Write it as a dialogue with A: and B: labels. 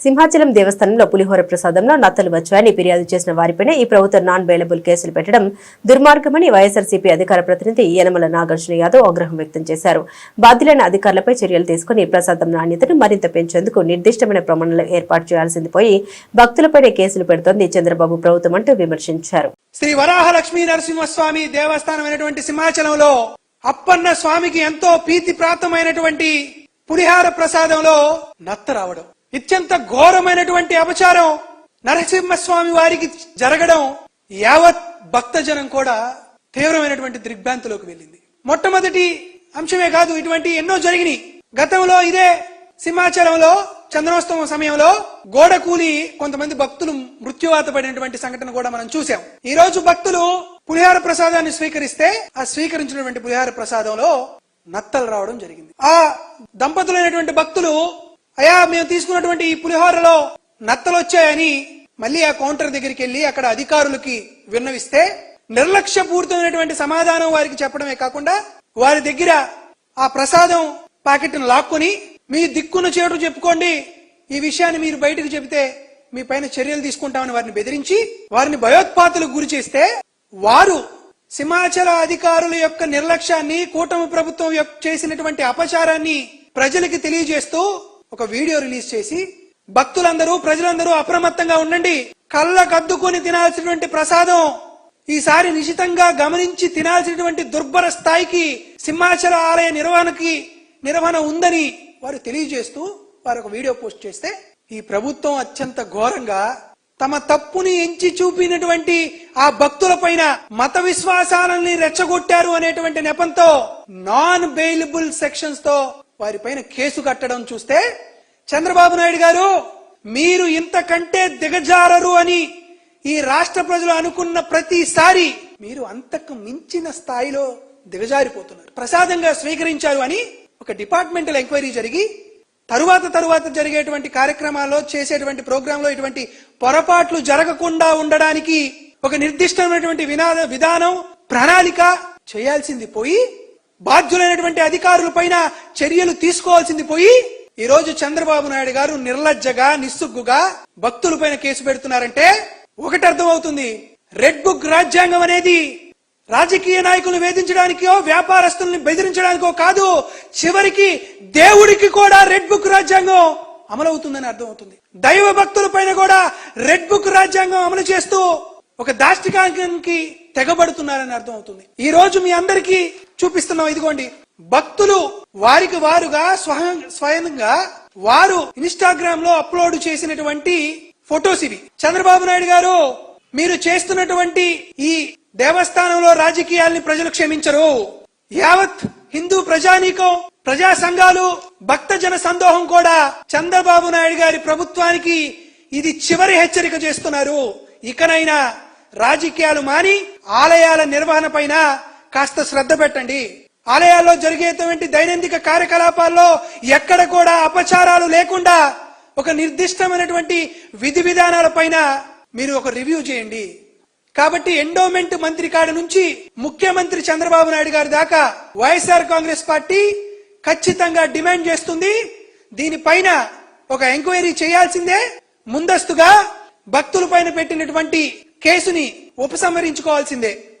A: సింహాచలం దేవస్థానంలో పులిహోర ప్రసాదంలో నత్తలు వచ్చాయని ఫిర్యాదు చేసిన వారిపైనే ఈ ప్రభుత్వం నాన్ బెయిలబుల్ కేసులు పెట్టడం దుర్మార్గమని వైఎస్ఆర్సీపీ అధికార ప్రతినిధి యనమల నాగార్జున యాదవ్ ఆగ్రహం వ్యక్తం చేశారు. బాధ్యులైన అధికారులపై చర్యలు తీసుకుని ప్రసాదం నాణ్యతను మరింత పెంచేందుకు నిర్దిష్టమైన ప్రమాణాలు ఏర్పాటు చేయాల్సింది పోయి భక్తులపైనే కేసులు పెడుతోంది చంద్రబాబు ప్రభుత్వం అంటూ విమర్శించారు.
B: శ్రీ వరాహలక్ష్మీ నరసింహస్వామి దేవస్థానం అయినటువంటి సింహాచలంలో అప్పన్న స్వామికి ఎంతో ప్రీతి ప్రాప్తమైనటువంటి పులిహార ప్రసాదంలో నత్త రావడం ఇత్యంత ఘోరమైనటువంటి అపచారం నరసింహస్వామి వారికి జరగడం యావత్ భక్తజనం కూడా తీవ్రమైనటువంటి దిగ్భ్రాంతిలోకి వెళ్ళింది. మొట్టమొదటి అంశమే కాదు ఇటువంటి ఎన్నో జరిగినాయి. గతంలో ఇదే సింహాచలంలో చంద్రోత్సవం సమయంలో గోడ కూలి కొంతమంది భక్తులు మృత్యువాత పడినటువంటి సంఘటన కూడా మనం చూసాం ఈ రోజు భక్తులు పులిహార ప్రసాదాన్ని స్వీకరిస్తే ఆ స్వీకరించినటువంటి పులిహార ప్రసాదంలో నత్తలు రావడం జరిగింది. ఆ దంపతులైనటువంటి భక్తులు అయా మేము తీసుకున్నటువంటి ఈ పులిహోరలో నత్తలు వచ్చాయని మళ్ళీ ఆ కౌంటర్ దగ్గరికి వెళ్ళి అక్కడ అధికారులకి విన్నవిస్తే నిర్లక్ష్యపూరితమైనటువంటి సమాధానం వారికి చెప్పడమే కాకుండా వారి దగ్గర ఆ ప్రసాదం ప్యాకెట్ను లాక్కొని మీ దిక్కున చేటు చెప్పుకోండి. ఈ విషయాన్ని మీరు బయటకు చెబితే మీ పైన చర్యలు తీసుకుంటామని వారిని బెదిరించి వారిని భయోత్పాతులకు గురి చేస్తే వారు సింహాచల అధికారుల యొక్క నిర్లక్ష్యాన్ని కూటమి ప్రభుత్వం యొక్క చేసినటువంటి అపచారాన్ని ప్రజలకి తెలియజేస్తూ ఒక వీడియో రిలీజ్ చేసి భక్తులందరూ ప్రజలందరూ అప్రమత్తంగా ఉండండి. కళ్ళకద్దుకొని తినాల్సినటువంటి ప్రసాదం ఈసారి నిశితంగా గమనించి తినాల్సినటువంటి దుర్భర స్థాయికి సింహాచల ఆలయ నిర్వహణకి నిర్వహణ ఉందని వారు తెలియజేస్తూ వారు ఒక వీడియో పోస్ట్ చేస్తే ఈ ప్రభుత్వం అత్యంత ఘోరంగా తమ తప్పుని ఎంచి చూపినటువంటి ఆ భక్తుల పైన మత విశ్వాసాలని రెచ్చగొట్టారు అనేటువంటి నెపంతో నాన్ బెయిలబుల్ సెక్షన్స్తో వారిపైన కేసు కట్టడం చూస్తే చంద్రబాబు నాయుడు గారు మీరు ఇంతకంటే దిగజారరు అని ఈ రాష్ట్ర ప్రజలు అనుకున్న ప్రతిసారి మీరు అంతకు మించిన స్థాయిలో దిగజారిపోతున్నారు. ప్రసాదంగా స్వీకరించారు అని ఒక డిపార్ట్మెంటల్ ఎంక్వైరీ జరిగి తరువాత తరువాత జరిగేటువంటి కార్యక్రమాల్లో చేసేటువంటి ప్రోగ్రాంలో ఇటువంటి పొరపాట్లు జరగకుండా ఉండడానికి ఒక నిర్దిష్టమైనటువంటి వినాద విధానం ప్రణాళిక చేయాల్సింది పోయి బాధ్యులైనటువంటి అధికారుల పైన చర్యలు తీసుకోవాల్సింది పోయి ఈ రోజు చంద్రబాబు నాయుడు గారు నిర్లజ్జగా నిస్సుగ్గుగా భక్తుల పైన కేసు పెడుతున్నారంటే ఒకటి అర్థమవుతుంది. రెడ్ బుక్ రాజ్యాంగం అనేది రాజకీయ నాయకులను వేధించడానికో వ్యాపారస్తుల్ని బెదిరించడానికో కాదు చివరికి దేవుడికి కూడా రెడ్ బుక్ రాజ్యాంగం అమలవుతుందని అర్థమవుతుంది. దైవ భక్తుల పైన కూడా రెడ్ బుక్ రాజ్యాంగం అమలు చేస్తూ ఒక దాష్టికానికి తెగబడుతున్నారని అర్థమవుతుంది. ఈ రోజు మీ అందరికీ చూపిస్తున్నాం ఇదిగోండి. భక్తులు వారికి వారుగా స్వయం స్వయంగా వారు ఇన్స్టాగ్రామ్లో అప్లోడ్ చేసినటువంటి ఫొటోస్ ఇవి. చంద్రబాబు నాయుడు గారు మీరు చేస్తున్నటువంటి ఈ దేవస్థానంలో రాజకీయాల్ని ప్రజలు క్షమించరు. యావత్ హిందూ ప్రజానీకం ప్రజా సంఘాలు భక్త జన సందోహం కూడా చంద్రబాబు నాయుడు గారి ప్రభుత్వానికి ఇది చివరి హెచ్చరిక చేస్తున్నారు. ఇకనైనా రాజకీయాలు మాని ఆలయాల నిర్వహణ పైన కాస్త శ్రద్ధ పెట్టండి. ఆలయాల్లో జరిగేటువంటి దైనందిక కార్యకలాపాల్లో ఎక్కడ కూడా అపచారాలు లేకుండా ఒక నిర్దిష్టమైనటువంటి విధి విధానాల పైన మీరు ఒక రివ్యూ చేయండి. కాబట్టి ఎండోమెంట్ మంత్రి కాడ నుంచి ముఖ్యమంత్రి చంద్రబాబు నాయుడు గారి దాకా వైఎస్ఆర్ కాంగ్రెస్ పార్టీ ఖచ్చితంగా డిమాండ్ చేస్తుంది. దీనిపైన ఒక ఎంక్వైరీ చేయాల్సిందే. ముందస్తుగా భక్తుల పైన పెట్టినటువంటి కేసుని ఉపసంహరించుకోవాల్సిందే.